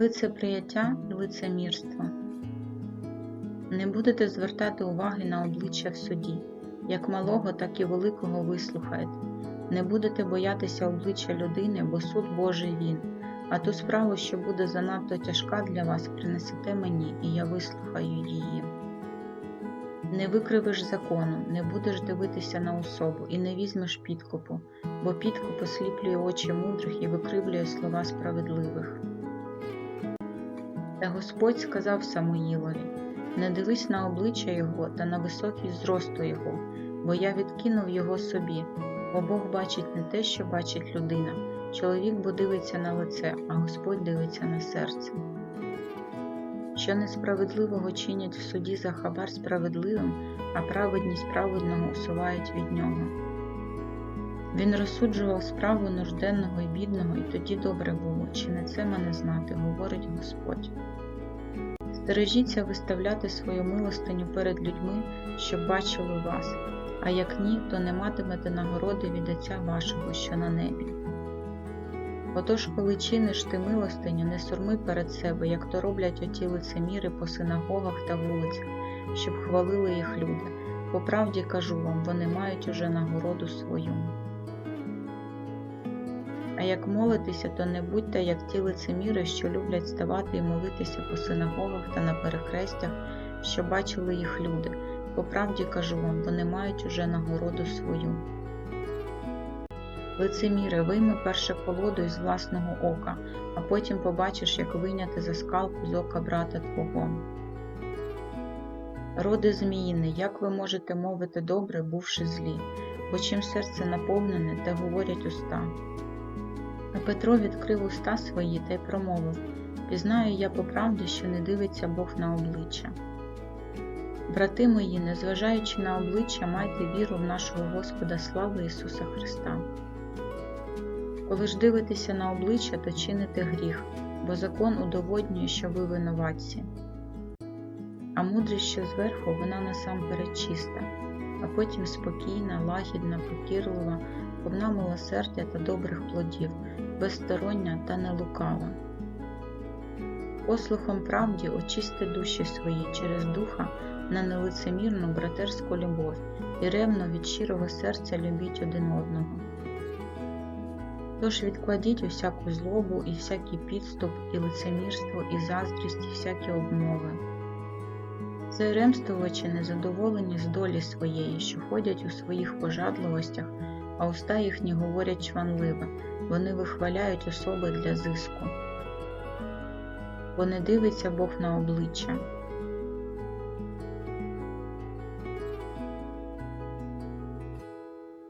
Лицеприяття і лицемірство. Не будете звертати уваги на обличчя в суді, як малого, так і великого вислухаєте. Не будете боятися обличчя людини, бо суд Божий він, а ту справу, що буде занадто тяжка для вас, принесете мені, і я вислухаю її. Не викривиш закону, не будеш дивитися на особу і не візьмеш підкупу, бо підкуп осліплює очі мудрих і викривлює слова справедливих. Та Господь сказав Самуїлові: Не дивись на обличчя його та на високість зросту його, бо я відкинув його собі, бо Бог бачить не те, що бачить людина. Чоловік бо дивиться на лице, а Господь дивиться на серце. Що несправедливого чинять в суді за хабар справедливим, а праведність праведного усувають від нього. Він розсуджував справу нужденного і бідного, і тоді добре було, чи не це мене знати, говорить Господь. Стережіться виставляти свою милостиню перед людьми, щоб бачили вас, а як ні, то не матимете нагороди від Отця вашого, що на небі. Отож, коли чиниш ти милостиню, не сурми перед себе, як то роблять оті лицеміри по синагогах та вулицях, щоб хвалили їх люди. По правді кажу вам, вони мають уже нагороду свою. Як молитеся, то не будьте як ті лицеміри, що люблять ставати і молитися по синагогах та на перехрестях, що бачили їх люди. По правді кажу вам, вони мають уже нагороду свою. Лицеміре, вийми перше колоду із власного ока, а потім побачиш, як вийняти заскалку з ока брата твого. Роди зміїни, як ви можете мовити добре, бувши злі, бо чим серце наповнене, те говорять уста. А Петро відкрив уста свої та й промовив Пізнаю я по правді, що не дивиться Бог на обличчя. Брати мої, незважаючи на обличчя, майте віру в нашого Господа слави Ісуса Христа. Коли ж дивитеся на обличчя, то чините гріх, бо закон удоводнює, що ви винуватці. А мудрість, що зверху, вона насамперед чиста, а потім спокійна, лагідна, покірлива, повна милосердя та добрих плодів, безстороння та нелукава. Послухом правді очисти душі свої через духа на нелицемірну братерську любов і ревно від щирого серця любіть один одного. Тож відкладіть усяку злобу і всякий підступ, і лицемірство, і заздрість, і всякі обмови. Зайремствувачі незадоволені з долі своєї, що ходять у своїх пожадливостях, а уста їхні говорять чванливе, вони вихваляють особи для зиску. Бо не дивиться Бог на обличчя,